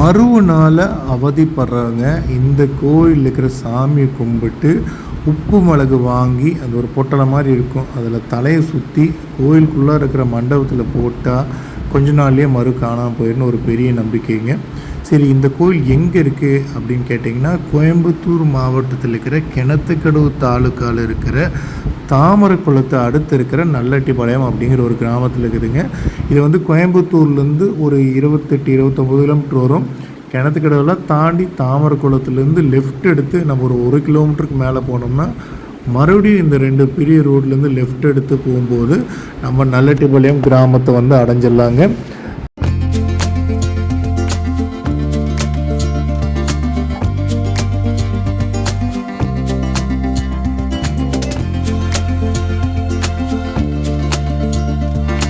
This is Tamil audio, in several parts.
மறுவுனால் அவதிப்படுறவங்க இந்த கோயிலில் இருக்கிற சாமியை கும்பிட்டு உப்பு மிளகு வாங்கி அது ஒரு பொட்டலை மாதிரி இருக்கும். அதில் தலையை சுற்றி கோயிலுக்குள்ளே இருக்கிற மண்டபத்தில் போட்டால் கொஞ்ச நாள்லேயே மறு காணாமல் போயிடுன்னு ஒரு பெரிய நம்பிக்கைங்க. சரி இந்த கோயில் எங்கே இருக்குது அப்படின்னு கேட்டிங்கன்னா கோயம்புத்தூர் மாவட்டத்தில் இருக்கிற கிணத்துக்கடவு தாலுக்காவில் இருக்கிற தாமரைக்குளத்தை அடுத்து இருக்கிற நல்லட்டிப்பாளையம் அப்படிங்கிற ஒரு கிராமத்தில் இருக்குதுங்க. இது வந்து கோயம்புத்தூர்லேருந்து ஒரு இருபத்தெட்டு இருபத்தொம்போது கிலோமீட்டர் வரும். கிணத்துக்கடவுலாம் தாண்டி தாமரைக்குளத்துலேருந்து லெஃப்ட் எடுத்து நம்ம ஒரு ஒரு கிலோமீட்டருக்கு மேலே போனோம்னா மறுபடியும் இந்த ரெண்டு பெரிய ரோட்லேருந்து லெஃப்ட் எடுத்து போகும்போது நம்ம நல்லட்டிப்பாளையம் கிராமத்தை வந்து அடைஞ்சிடலாங்க.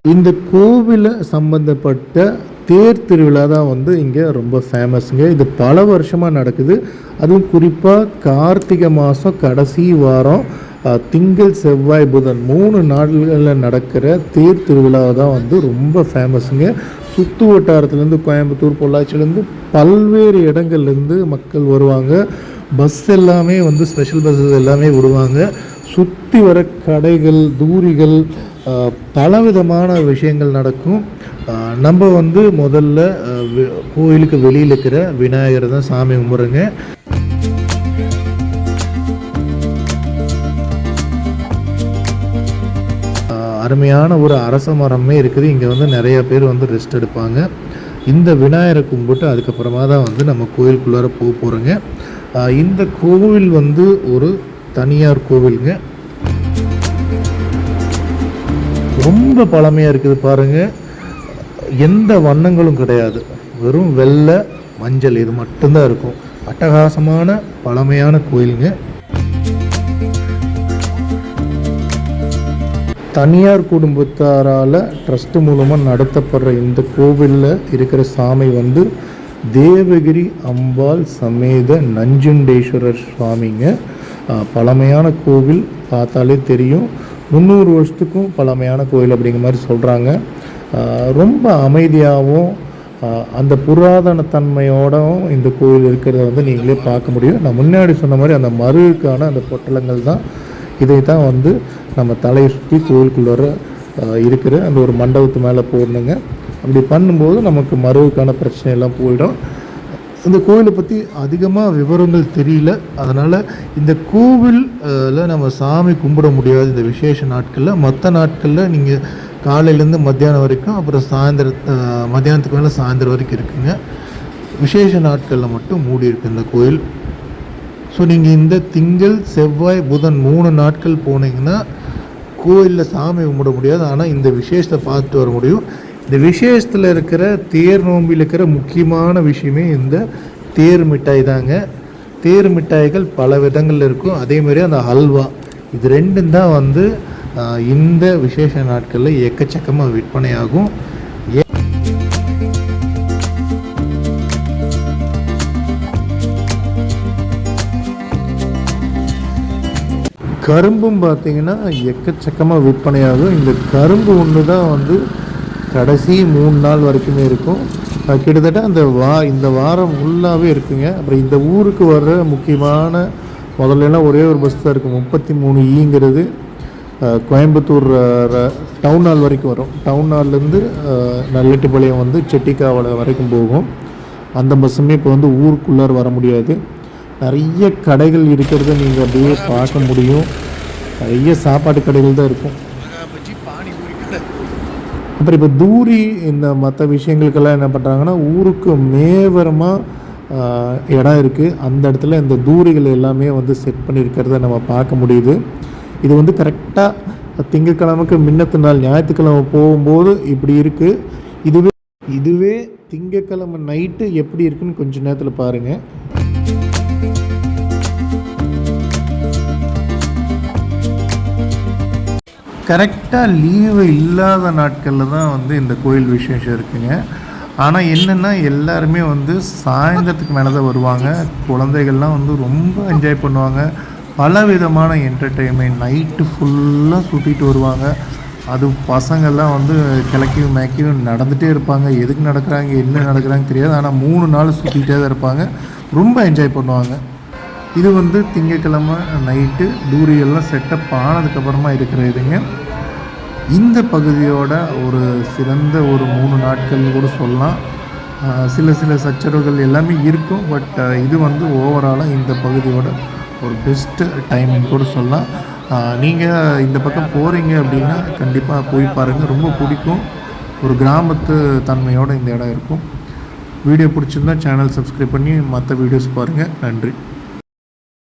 இந்த கோவிலை சம்பந்தப்பட்ட தேர் திருவிழா தான் வந்து இங்கே ரொம்ப ஃபேமஸுங்க இது பல வருஷமாக நடக்குது. அதுவும் குறிப்பாக கார்த்திகை மாதம் கடைசி வாரம் திங்கள் செவ்வாய் புதன் மூணு நாடுகளில் நடக்கிற தேர் திருவிழா தான் வந்து ரொம்ப ஃபேமஸுங்க சுற்று வட்டாரத்துலேருந்து கோயம்புத்தூர் பொள்ளாச்சியிலேருந்து பல்வேறு இடங்கள்லேருந்து மக்கள் வருவாங்க. பஸ் எல்லாமே வந்து ஸ்பெஷல் பஸ்ஸஸ் எல்லாமே விடுவாங்க. சுற்றி வர கடைகள் தூரிகள் பலவிதமான விஷயங்கள் நடக்கும். நம்ம வந்து முதல்ல கோயிலுக்கு வெளியில் இருக்கிற விநாயகரை தான் சாமி கும்பிட்றோங்க. அருமையான ஒரு அரச மரமே இருக்குது. இங்கே வந்து நிறைய பேர் வந்து ரெஸ்ட் எடுப்பாங்க. இந்த விநாயகரை கும்பிட்டு அதுக்கப்புறமா தான் வந்து நம்ம கோயிலுக்குள்ளார போக போகிறோங்க இந்த கோவில் வந்து ஒரு தனியார் கோவிலுங்க. ரொம்ப பழமையாக இருக்குது பாருங்கள் எந்த வண்ணங்களும் கிடையாது. வெறும் வெள்ளை மஞ்சள் இது மட்டும்தான் இருக்கும். அட்டகாசமான பழமையான கோயிலுங்க. தனியார் குடும்பத்தாரால் ட்ரஸ்ட் மூலமாக நடத்தப்படுற இந்த கோவிலில் இருக்கிற சாமி வந்து தேவகிரி அம்பாள் சமேத நஞ்சுண்டேஸ்வரர் சுவாமிங்க. பழமையான கோவில் பார்த்தாலே தெரியும். முந்நூறு வருஷத்துக்கும் பழமையான கோயில் அப்படிங்கிற மாதிரி சொல்கிறாங்க ரொம்ப அமைதியாகவும் அந்த புராதன தன்மையோடவும் இந்த கோயில் இருக்கிறத வந்து நீங்களே பார்க்க முடியும். நான் முன்னாடி சொன்ன மாதிரி அந்த மருவுக்கான அந்த பொட்டலங்கள் தான் இதை தான் வந்து நம்ம தலையை சுற்றி கோயிலுக்குள்ளார இருக்கிற அந்த ஒரு மண்டபத்து மேலே போடணுங்க. அப்படி பண்ணும்போது நமக்கு மருவுக்கான பிரச்சனை எல்லாம் போயிடும். இந்த கோயிலை பற்றி அதிகமாக விவரங்கள் தெரியல. அதனால் இந்த கோவிலில் நம்ம சாமி கும்பிட முடியாது இந்த விசேஷ நாட்களில் மற்ற நாட்களில் நீங்கள் காலையிலேருந்து மத்தியானம் வரைக்கும் அப்புறம் சாயந்தர மத்தியானத்துக்கு மேலே சாயந்தரம் வரைக்கும் இருக்குங்க. விசேஷ நாட்களில் மட்டும் மூடி இருக்கு இந்த கோயில். ஸோ நீங்கள் இந்த திங்கள் செவ்வாய் புதன் மூணு நாட்கள் போனீங்கன்னா கோயிலில் சாமி கும்பிட முடியாது. ஆனால் இந்த விசேஷத்தை பார்த்துட்டு வர முடியும். இந்த விசேஷத்தில் இருக்கிற தேர் நோம்பியில் இருக்கிற முக்கியமான விஷயமே இந்த தேர் மிட்டாய் தாங்க. தேர் மிட்டாய்கள் பல விதங்களில் இருக்கும். அதே மாதிரி அந்த ஹல்வா இது ரெண்டும் தான் வந்து இந்த விசேஷ நாட்களில் எக்கச்சக்கமாக விற்பனையாகும். கரும்பும் பார்த்தீங்கன்னா எக்கச்சக்கமாக விற்பனையாகும். இந்த கரும்பு ஒன்று தான் வந்து கடைசி மூணு நாள் வரைக்குமே இருக்கும். கிட்டத்தட்ட அந்த வா இந்த வாரம் ஃபுல்லாகவே இருக்குங்க. அப்புறம் இந்த ஊருக்கு வர்ற முக்கியமான முதல்ல எல்லாம் ஒரே ஒரு பஸ் தான் இருக்கும். முப்பத்தி மூணு ஈங்கிறது கோயம்புத்தூர் டவுன் ஹால் வரைக்கும் வரும். டவுன் ஹால்லேருந்து நல்லட்டுப்பாளையம் வந்து செட்டிக்காவளை வரைக்கும் போகும். அந்த பஸ்ஸுமே இப்போ வந்து ஊருக்குள்ளார வர முடியாது. நிறைய கடைகள் இருக்கிறத நீங்கள் அப்படியே பார்க்க முடியும். நிறைய சாப்பாட்டு கடைகள் தான் இருக்கும். அப்புறம் இப்போ தூரி இந்த மற்ற விஷயங்களுக்கெல்லாம் என்ன பண்ணுறாங்கன்னா ஊருக்கு மேவரமாக இடம் இருக்குது அந்த இடத்துல இந்த தூரிகள் எல்லாமே வந்து செட் பண்ணியிருக்கிறத நம்ம பார்க்க முடியுது. இது வந்து கரெக்டாக திங்கக்கிழமைக்கு மின்னத்து நாள் ஞாயிற்றுக்கிழமை போகும்போது இப்படி இருக்குது இதுவே இதுவே திங்கக்கிழமை நைட்டு எப்படி இருக்குன்னு கொஞ்ச நேரத்தில் பாருங்கள் கரெக்டாக லீவு இல்லாத நாட்களில் தான் வந்து இந்த கோயில் விசேஷம் இருக்குங்க. ஆனால் என்னென்னா எல்லாருமே வந்து சாயந்தரத்துக்கு மேலே தான் வருவாங்க. குழந்தைகள்லாம் வந்து ரொம்ப என்ஜாய் பண்ணுவாங்க. பல விதமான என்டர்டெயின்மெண்ட் நைட்டு ஃபுல்லாக சுற்றிட்டு வருவாங்க. அது பசங்கள்லாம் வந்து கிழக்கியும் மேக்கியும் நடந்துகிட்டே இருப்பாங்க. எதுக்கு நடக்கிறாங்க என்ன நடக்கிறாங்க தெரியாது. ஆனால் மூணு நாள் சுற்றிக்கிட்டே தான் இருப்பாங்க. ரொம்ப என்ஜாய் பண்ணுவாங்க. இது வந்து திங்கக்கிழமை நைட்டு டூரியெல்லாம் செட்டப் ஆனதுக்கப்புறமா இருக்கிற இதுங்க. இந்த பகுதியோட ஒரு சிறந்த ஒரு மூணு நாட்கள் கூட சொல்லலாம். சில சில சச்சரவுகள் எல்லாமே இருக்கும். பட் இது வந்து ஓவராலாக இந்த பகுதியோட ஒரு பெஸ்ட்டு டைமிங் கூட சொல்லலாம். நீங்கள் இந்த பக்கம் போகிறீங்க அப்படின்னா கண்டிப்பாக போய் பாருங்கள் ரொம்ப பிடிக்கும். ஒரு கிராமத்து தன்மையோட இந்த இடம் இருக்கும். வீடியோ பிடிச்சிருந்தா சேனல் சப்ஸ்கிரைப் பண்ணி மற்ற வீடியோஸ் பாருங்கள் நன்றி.